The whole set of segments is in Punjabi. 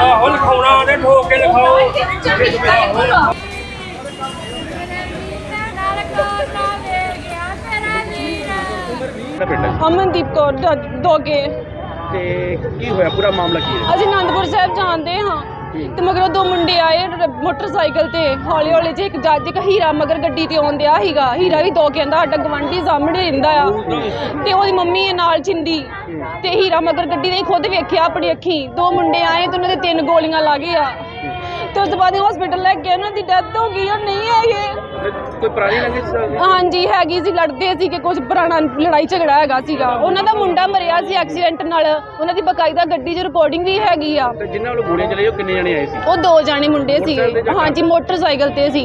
ਆਹੋ ਲਿਖਾਉਣਾ ਠੋਕ ਕੇ ਲਿਖਾਓ ਅਮਨਦੀਪ ਕੌਰ ਦ- ਦੋਗੇ ਤੇ ਕੀ ਹੋਇਆ? ਪੂਰਾ ਮਾਮਲਾ ਕੀ ਹੈ? ਅਸੀਂ ਆਨੰਦਪੁਰ ਸਾਹਿਬ ਜਾਂਦੇ ਹਾਂ। ਤੇ ਮਗਰੋਂ ਦੋ ਮੁੰਡੇ ਆਏ ਰ- ਮੋਟਰਸਾਈਕਲ ਤੇ, ਹੌਲੀ ਹੌਲੀ ਜੇ ਇੱਕ ਜੱਜ, ਇੱਕ ਹੀਰਾ ਮਗਰ ਗੱਡੀ ਤੇ ਆਉਂਦਿਆ ਸੀਗਾ ਹੀਰਾ। ਵੀ ਦੋ ਕਹਿੰਦਾ ਸਾਡਾ ਗਵੰਡੀ ਸਾਹਮਣੇ ਰਹਿੰਦਾ ਆ। ਤੇ ਉਹਦੀ ਮੰਮੀ ਹੈ ਨਾਲ ਚਿੰਦੀ ਤੇ ਹੀਰਾ ਮਗਰ ਗੱਡੀ ਨੇ ਖੁਦ ਵੇਖਿਆ ਆਪਣੀ ਅੱਖੀ। ਦੋ ਮੁੰਡੇ ਆਏ ਤੇ ਉਹਨਾਂ ਦੇ ਤਿੰਨ ਗੋਲੀਆਂ ਲੱਗ ਗਈਆਂ। ਤੇ ਉਸ ਤੋਂ ਬਾਅਦ ਹਸਪੀਟਲ ਲੈ ਕੇ ਉਹਨਾਂ ਦੀ ਡੈਥ ਹੋ ਗਈ ਉਹ ਨਹੀਂ ਹੈਗੇ ਕੋਈ ਪੁਰਾਣੀ ਸੀ? ਹਾਂਜੀ ਹੈਗੀ ਸੀ ਲੜਦੇ ਸੀ ਕਿ ਕੁਝ ਪੁਰਾਣਾ ਲੜਾਈ ਝਗੜਾ ਹੈਗਾ ਸੀਗਾ। ਉਹਨਾਂ ਦਾ ਮੁੰਡਾ ਮਰਿਆ ਸੀ ਐਕਸੀਡੈਂਟ ਨਾਲ। ਉਹਨਾਂ ਦੀ ਬਕਾਇਦਾ ਗੱਡੀ 'ਚ ਰਿਪੋਰਟਿੰਗ ਵੀ ਹੈਗੀ ਆ। ਤੇ ਜਿਨ੍ਹਾਂ ਵੱਲੋਂ ਗੋਲੀਆਂ ਚਲਾਈ ਉਹ ਕਿੰਨੇ ਜਣੇ ਆਏ ਸੀ? ਉਹ ਦੋ ਜਾਣੇ ਮੁੰਡੇ ਮੋਟਰਸਾਈਕਲ ਤੇ ਸੀਗੇ। ਜਾਂ ਹਾਂਜੀ ਮੋਟਰਸਾਈਕਲ ਤੇ ਸੀ।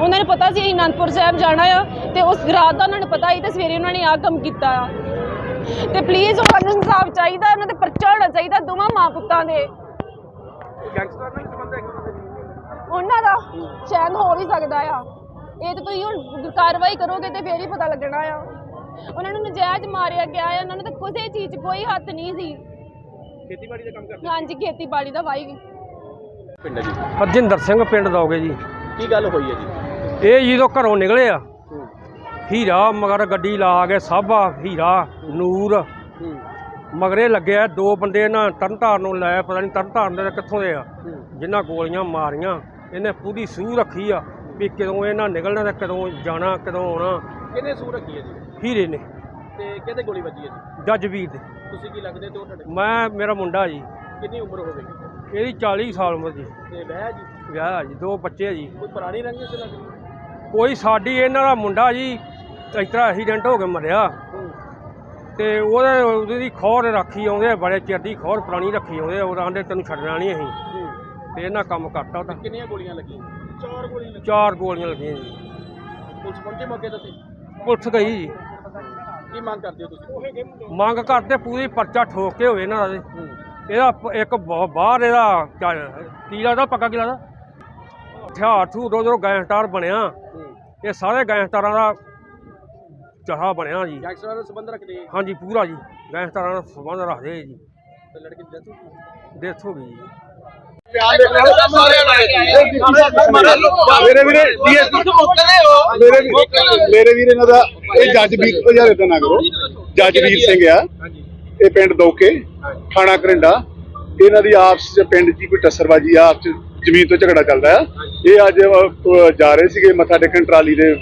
ਉਹਨਾਂ ਨੂੰ ਪਤਾ ਸੀ ਅਸੀਂ ਅਨੰਦਪੁਰ ਸਾਹਿਬ ਜਾਣਾ ਆ ਤੇ ਉਸ ਰਾਤ ਦਾ ਉਹਨਾਂ ਨੂੰ ਪਤਾ ਸੀ ਤੇ ਸਵੇਰੇ ਉਹਨਾਂ ਨੇ ਆਹ ਕੰਮ ਕੀਤਾ ਆ। ਤੇ ਪਲੀਜ਼ ਉਹਨਾਂ ਨੂੰ ਇਨਸਾਫ ਚਾਹੀਦਾ ਉਹਨਾਂ ਤੇ ਪਰਚਾ ਹੋਣਾ ਚਾਹੀਦਾ ਦੋਵਾਂ ਮਾਂ ਪੁੱਤਾਂ ਦੇ। ਗੈਂਗਸਟਰ ਨਾਲ ਸੰਬੰਧ ਹੈ ਉਹਨਾਂ ਦਾ? ਸ਼ਾਇਦ ਹੋ ਵੀ ਸਕਦਾ ਆ। ਇਹ ਤਾਂ ਤੁਸੀਂ ਹੁਣ ਕਾਰਵਾਈ ਕਰੋਗੇ ਤੇ ਫੇਰ ਹੀ ਪਤਾ ਲੱਗਣਾ ਆ। ਉਹਨਾਂ ਨੂੰ ਨਜਾਇਜ਼ ਮਾਰਿਆ ਗਿਆ ਆ ਉਹਨਾਂ ਨੂੰ ਤਾਂ ਕਿਸੇ ਚੀਜ਼ ਕੋਈ ਹੱਥ ਨਹੀਂ ਸੀ। ਖੇਤੀਬਾੜੀ ਦਾ ਕੰਮ ਕਰਦੇ? ਹਾਂਜੀ ਖੇਤੀਬਾੜੀ ਦਾ ਵਾਈ ਪਿੰਡ ਜੀ। ਹਰਜਿੰਦਰ ਸਿੰਘ ਪਿੰਡ ਦੋਗੇ ਜੀ। ਕੀ ਗੱਲ ਹੋਈ ਹੈ ਜੀ? ਇਹ ਜਦੋਂ ਘਰੋਂ ਨਿਕਲੇ ਆ। ਹੀਰਾ ਮਗਰ ਗੱਡੀ ਲਾ ਕੇ ਸਾਬਾ ਹੀਰਾ ਨੂਰ। ਮਗਰੇ ਲੱਗਿਆ ਦੋ ਬੰਦੇ ਨਾ ਤਰਨਤਾਰਨ ਨੂੰ ਲੈ ਪਤਾ ਨਹੀਂ ਤਰਨਤਾਰਨ ਦੇ ਕਿੱਥੋਂ ਦੇ ਆ। ਜਿਨ੍ਹਾਂ ਗੋਲੀਆਂ ਮਾਰੀਆਂ ਇਹਨੇ ਪੂਰੀ ਸੂਹ ਰੱਖੀ ਆ ਵੀ ਕਦੋਂ ਇਹਨਾਂ ਨਿਕਲਣਾ ਤੇ ਕਦੋਂ ਜਾਣਾ ਕਦੋਂ ਆਉਣਾ। ਕਿਹਨੇ ਸੂ ਰੱਖੀ ਹੈ ਜੀ? ਹੀਰੇ ਨੇ। ਤੇ ਕਿਹਦੇ ਗੋਲੀ ਵੱਜੀ ਹੈ ਜੀ? ਜੱਜਵੀਰ ਦੇ। ਤੁਸੀਂ ਕੀ ਲੱਗਦੇ ਤੇ ਉਹ ਤੁਹਾਡੇ ਮੈਂ ਮੇਰਾ ਮੁੰਡਾ ਜੀ। ਕਿੰਨੀ ਉਮਰ ਹੋਵੇਗੀ? ਇਹਦੀ 40 ਸਾਲ ਉਮਰ ਜੀ। ਤੇ ਵਿਆਹ ਜੀ? ਵਿਆਹ ਆ ਜੀ ਦੋ ਬੱਚੇ ਆ ਜੀ। ਕੋਈ ਪੁਰਾਣੀ ਰੰਜਿਸ਼ ਲੱਗਦੀ ਕੋਈ ਸਾਡੀ ਇਹਨਾਂ ਦਾ ਮੁੰਡਾ ਜੀ ਇਸ ਤਰ੍ਹਾਂ ਐਕਸੀਡੈਂਟ ਹੋ ਕੇ ਮਰਿਆ। ਤੇ ਉਹਦੇ ਉਹਦੀ ਖੌਰ ਰੱਖੀ ਆਉਂਦੇ ਆ, ਬੜੇ ਚਿਰ ਦੀ ਖੌਰ ਪੁਰਾਣੀ ਰੱਖੀ ਆਉਂਦੇ ਆ, ਉਹ ਆਂਦੇ ਤੈਨੂੰ ਛੱਡਣਾ ਨਹੀਂ ਅਸੀਂ। ਤੇ ਇਹਨਾਂ ਕੰਮ ਕਰਤਾ ਉਹਦਾ ਕਿੰਨੀਆਂ ਗੋਲੀਆਂ ਲੱਗੀਆਂ? ਚਾਰ ਗੋਲੀਆਂ ਲੱਗੀਆਂ। ਚਾਰ ਗੋਲੀਆਂ ਲੱਗੀਆਂ ਜੀ। ਪੁਲਿਸ ਪਹੁੰਚੇ ਮੌਕੇ ਤੇ? ਪੁਲਿਸ ਗਈ ਜੀ। ਕੀ ਮੰਗ ਕਰਦੇ ਹੋ ਤੁਸੀਂ? ਮੰਗ ਕਰਦੇ ਪੂਰੀ ਪਰਚਾ ਠੋਕ ਕੇ ਹੋਵੇ ਇਹਨਾਂ ਦਾ ਇਹਦਾ ਇੱਕ ਬਾਹਰ ਇਹਦਾ ਕੀ ਲੱਗਦਾ ਪੱਕਾ ਕੀ ਲੱਗਦਾ? ਹਥਿਆਰ ਥੂ ਉਦੋਂ ਜਦੋਂ ਗੈਂਗਸਟਰ ਬਣਿਆ। ਇਹ ਸਾਰੇ ਗੈਂਗਸਟਰਾਂ ਦਾ ਚਾਹਾ ਬਣਿਆ ਜੀ। ਗੈਂਗਸਟਰਾਂ ਨਾਲ ਸੰਬੰਧ ਰੱਖਦੇ ਆ ਹਾਂਜੀ ਪੂਰਾ ਜੀ। ਗੈਂਗਸਟਰਾਂ ਨਾਲ ਸੰਬੰਧ ਰੱਖਦੇ ਜੀ। ਤੇ ਲੜਕੇ ਦੀ death ਹੋ ਗਈ। ਡੈਥ ਹੋ ਗਈ ਜੀ। ਮੇਰੇ ਵੀਰੇ ਮੇਰੇ ਵੀ- ਮੇਰੇ ਵੀਰ ਇਹਨਾਂ ਦਾ ਇਹ ਜੱਜ ਵੀਰ ਤੋਂ ਯਾਰ ਇਦਾਂ ਨਾ ਕਰੋ। ਜੱਜ ਵੀਰ ਸਿੰਘ ਆ। ਇਹ ਪਿੰਡ ਦੋਕੇ ਥਾਣਾ ਕਰਿੰਡਾ। ਇਹਨਾਂ ਦੀ ਆਪਸ ਚ ਪਿੰਡ 'ਚ ਹੀ ਕੋਈ ਟੱਸਰਬਾਜੀ ਆ, ਆਪਸ ਚ ਜ਼ਮੀਨ ਤੋਂ ਝਗੜਾ ਚੱਲਦਾ ਆ। ਇਹ ਅੱਜ ਜਾ ਰਹੇ ਸੀਗੇ ਮੱਥਾ ਟੇਕਣ ਟਰਾਲੀ ਦੇ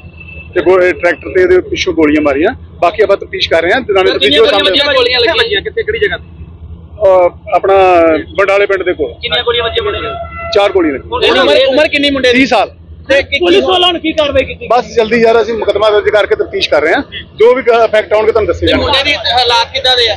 ਤੇ ਗੋ- ਇਹ ਟਰੈਕਟਰ ਤੇ ਇਹਦੇ ਪਿੱਛੋਂ ਗੋਲੀਆਂ ਮਾਰੀਆਂ। ਬਾਕੀ ਆਪਾਂ ਤਫਤੀਸ਼ ਕਰ ਰਹੇ ਹਾਂ। ਦਿਨਾਨੇ ਵੀਡੀਓ ਸਾਹਮਣੇ ਗੋਲੀਆਂ ਲੱਗੀਆਂ ਕਿੱਥੇ ਕਿਹੜੀ ਜਗ੍ਹਾ? ਤੇ ਆਪਣਾ ਬੰਡਾਲੇ ਪਿੰਡ ਦੇ ਕੋਲ। ਕਿੰਨੀਆਂ ਗੋਲੀਆਂ ਵੱਜੀਆਂ ਮੁੰਡੇ ਚਾਰ ਗੋਲੀਆਂ ਲੱਗੀਆਂ ਉਮਰ ਉਮਰ ਕਿੰਨੀ ਮੁੰਡੇ 30 ਸਾਲ। ਤੇ ਪੁਲਿਸ ਵਾਲਿਆਂ ਨੇ ਕੀ ਕਾਰਵਾਈ ਕੀਤੀ ਬਸ ਜਲਦੀ ਯਾਰ ਅਸੀਂ ਮੁਕਦਮਾ ਦਰਜ ਕਰਕੇ ਤਫਤੀਸ਼ ਕਰ ਰਹੇ ਹਾਂ। ਜੋ ਵੀ ਫੈਕਟ ਆਉਣਗੇ ਤੁਹਾਨੂੰ ਦੱਸੇ ਜਾਣਗੇ। ਦੀ ਹਾਲਾਤ ਕਿੱਦਾਂ ਦੇ ਆ?